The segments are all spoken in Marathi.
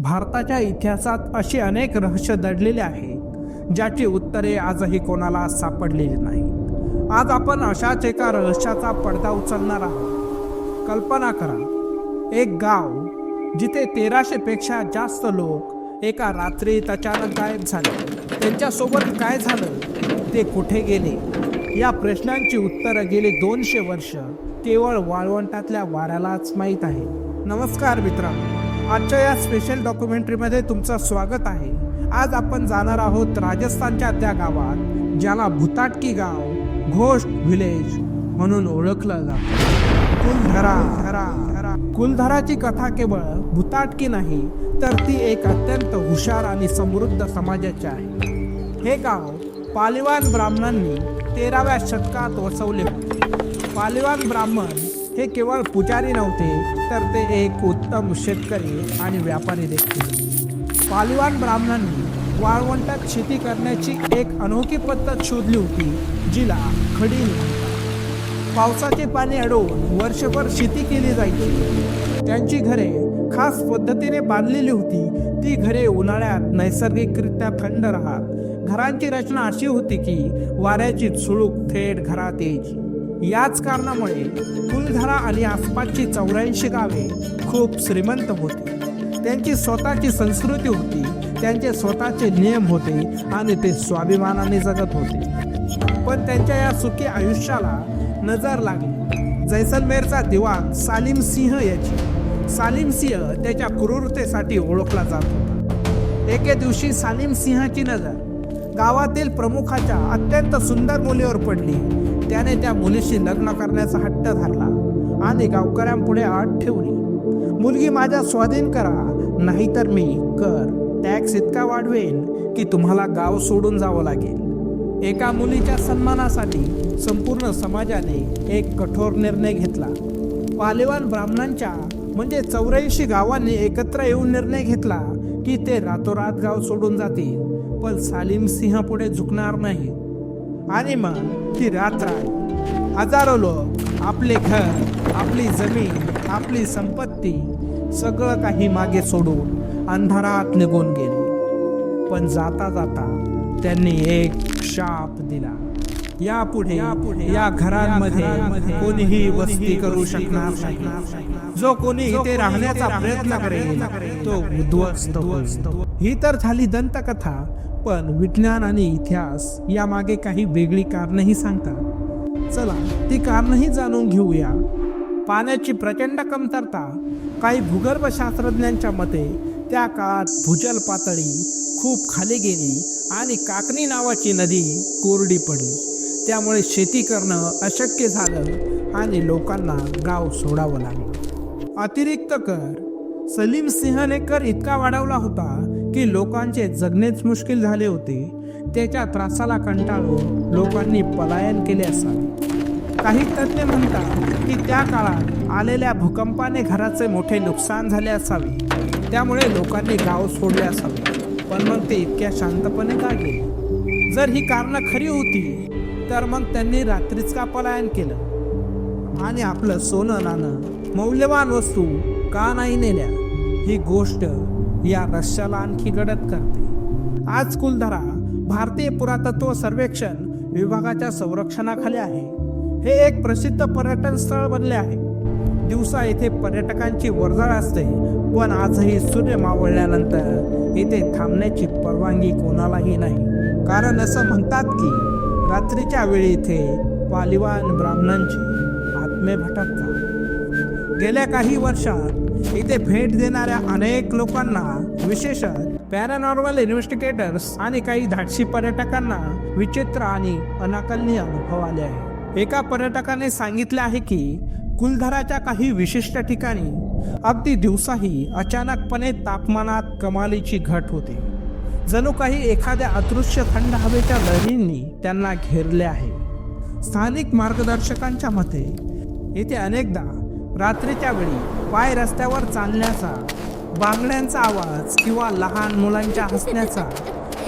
भारताच्या इतिहासात असे अनेक रहस्य दडलेले आहेत ज्याची उत्तरे आजही कोणाला सापडलेली नाही. आज आपण अशाच एका रहस्याचा पडदा उचलणार आहोत. कल्पना करा एक गाव जिथे तेराशेपेक्षा जास्त लोक एका रात्रीत अचानक गायब झाले. त्यांच्यासोबत काय झालं ते कुठे गेले? या प्रश्नांची उत्तरं गेली दोनशे वर्ष केवळ वाळवंटातल्या वाऱ्यालाच माहीत आहे. नमस्कार मित्रांनो. आजच्या या स्पेशल डॉक्युमेंटरीमध्ये तुमचं स्वागत आहे. आज आपण जाणार आहोत राजस्थानच्या त्या गावात ज्याला भुताटकी गाव घोष व्हिलेज म्हणून ओळखलं जातं. कुलधरा. कुलधराची कथा केवळ भुताटकी नाही तर ती एक अत्यंत हुशार आणि समृद्ध समाजाची आहे. हे गाव पालिवान ब्राह्मणांनी तेराव्या शतकात वसवले होते. पालिवान ब्राह्मण हे केवळ पुजारी नव्हते तर ते एक उत्तम शेतकरी आणि व्यापारी देखील. पालिवान ब्राह्मणांनी वाळवंटात शेती करण्याची एक अनोखी पद्धत शोधली होती जिला खडी पावसाचे पाणी अडवून वर्षभर शेती केली जायची. त्यांची घरे खास पद्धतीने बांधलेली होती. ती घरे उन्हाळ्यात नैसर्गिकरित्या थंड राहत घरांची रचना अशी होती की वाऱ्याची झुळूक थेट घरात यायची. याच कारणामुळे कुलधरा आणि आसपासची चौऱ्याऐंशी गावे खूप श्रीमंत होती. त्यांची स्वतःची संस्कृती होती त्यांचे स्वतःचे नियम होते आणि ते स्वाभिमानाने जगत होते. पण त्यांच्या या सुखी आयुष्याला नजर लागली. जैसलमेरचा दिवाण सालिम सिंह याची. सालिम सिंह त्याच्या क्रूरतेसाठी ओळखला जात होता. एके दिवशी सालिम सिंहाची नजर गावातील प्रमुखाच्या अत्यंत सुंदर मुलीवर पडली. त्याने त्या मुलीशी लग्न करण्याचा हट्ट धरला आणि गावकऱ्यांपुढे आठ ठेवली. मुलगी माझ्या स्वाधीन करा नाहीतर मी कर. टॅक्स इतका वाढवेन की तुम्हाला गाव सोडून जावं लागेल. एका मुलीच्या सन्मानासाठी संपूर्ण समाजाने एक कठोर निर्णय घेतला. पालेवान ब्राह्मणांच्या म्हणजे चौऱ्याऐंशी गावांनी एकत्र येऊन निर्णय घेतला की ते रातोरात गाव सोडून जातील. पण सालीम सिंह पुढे झुकणार नाही. आणि मग ती रात्र आली. हजारो लोक आपले घर आपली जमीन आपली संपत्ती सगळं काही मागे सोडून अंधारात निघून गेले. पण जाता जाता त्यांनी एक शाप दिला. यापुढे या घरांमध्ये कोणीही वस्ती करू शकणार नाही. जो कोणी इथे राहण्याचा प्रयत्न करेल तो उद्ध्वस्त ही तर झाली दंतकथा पण विज्ञान आणि इतिहास यामागे काही वेगळी कारणही सांगतात. चला ती कारणही जाणून घेऊया. पाण्याची प्रचंड कमतरता काही भूगर्भशास्त्रज्ञांच्या मते त्या काळात भूजल पातळी खूप खाली गेली आणि काकणी नावाची नदी कोरडी पडली. त्यामुळे शेती करणं अशक्य झालं आणि लोकांना गाव सोडावं लागलं. अतिरिक्त कर. सलीम सिंहने कर इतका वाढवला होता की लोकांचे जगणेच मुश्किल झाले होते. त्याच्या त्रासाला कंटाळून लोकांनी पलायन केले असावे. काही तज्ज्ञ म्हणतात की त्या काळात आलेल्या भूकंपाने घराचे मोठे नुकसान झाले असावे. त्यामुळे लोकांनी गाव सोडले असावे. पण मग ते इतक्या शांतपणे का गेले? जर ही कारणं खरी होती तर मग त्यांनी रात्रीच का पलायन केलं. आणि आपलं सोनं नाणं मौल्यवान वस्तू का नाही नेल्या ही गोष्ट या रश्याला आणखी गडद करते. आज कुलधरा भारतीय पुरातत्व सर्वेक्षण विभागाच्या संरक्षणाखाली आहे. हे एक प्रसिद्ध पर्यटन स्थळ बनले आहे. दिवसा येथे पर्यटकांची वर्दळ असते पण आजही सूर्य मावळल्यानंतर इथे थांबण्याची परवानगी कोणालाही नाही. कारण असं म्हणतात की रात्रीच्या वेळी इथे पालिवान ब्राह्मणांचे आत्मे भटकतात. गेल्या काही वर्षात इथे भेट देणाऱ्या अनेक लोकांना विशेषतः पॅरानॉर्मल इन्व्हेस्टिगेटर्स आणि काही धाडसी पर्यटकांना विचित्र आणि अनाकलनीय अनुभव आले आहे एका पर्यटकाने सांगितले आहे की कुलधराच्या काही विशिष्ट ठिकाणी अगदी दिवसाही अचानकपणे तापमानात कमालीची घट होते. जणू काही एखाद्या अदृश्य थंड हवेच्या लहरींनी त्यांना घेरले आहे. स्थानिक मार्गदर्शकांच्या मते येथे अनेकदा रात्रीच्या वेळी पाय रस्त्यावर चालण्याचा बांगड्यांचा आवाज किंवा लहान मुलांच्या हसण्याचा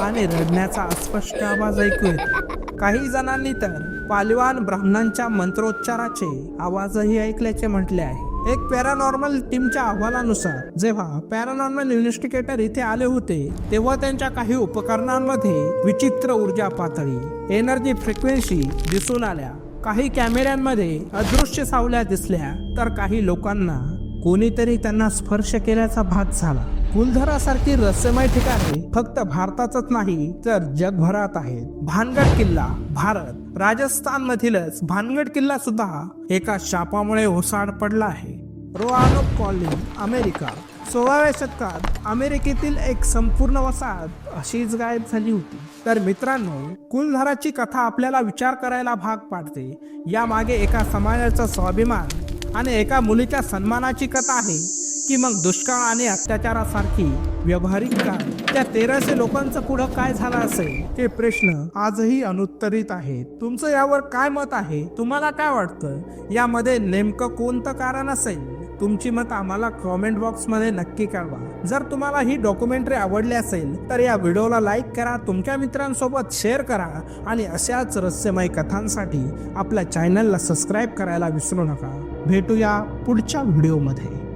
आणि रडण्याचा अस्पष्ट आवाज ऐकू येतो. काही जणांनी तर पालिवान ब्राह्मणांच्या मंत्रोच्चाराचे आवाजही ऐकल्याचे म्हटले आहे. एक पॅरानॉर्मल टीमच्या अहवालानुसार जेव्हा पॅरानॉर्मल इन्व्हेस्टिगेटर इथे आले होते तेव्हा त्यांच्या काही उपकरणांमध्ये विचित्र ऊर्जा पातळी एनर्जी फ्रिक्वेन्सी दिसून आल्या. काही कॅमेऱ्यांमध्ये अदृश्य सावल्या दिसल्या तर काही लोकांना कोणीतरी त्यांना स्पर्श केल्याचा भाग झाला. कुलधरासारखी रहस्यमय ठिकाणे फक्त भारतातच नाही तर जगभरात आहेत. भानगड किल्ला भारत. राजस्थान मधीलच भानगड किल्ला सुद्धा एका शापामुळे ओसाड पडला आहे. Roanoke colony America. सोळाव्या शतकात अमेरिकेतील एक संपूर्ण वसाहत अशीच गायब झाली होती. तर मित्रांनो कुलधराची कथा आपल्याला विचार करायला भाग पाडते. यामागे एका समाजाचा स्वाभिमान आणि एका मुलीच्या सन्मानाची कथा आहे की मग दुष्काळ आणि अत्याचारासारखी व्यावहारिक का त्या तेराशे लोकांचं पुढं काय झालं असेल? हे प्रश्न आजही अनुत्तरित आहेत. तुमचं यावर काय मत आहे? तुम्हाला काय वाटतं? यामध्ये नेमकं कोणतं कारण असेल? तुमची मत आम्हाला कॉमेंट बॉक्समध्ये नक्की कळवा. जर तुम्हाला ही डॉक्युमेंटरी आवडली असेल तर या व्हिडिओला लाईक करा तुमच्या मित्रांसोबत शेअर करा आणि अशाच रहस्यमय कथांसाठी आपल्या चॅनलला सबस्क्राईब करायला विसरू नका. भेटूया पुढच्या व्हिडिओमध्ये.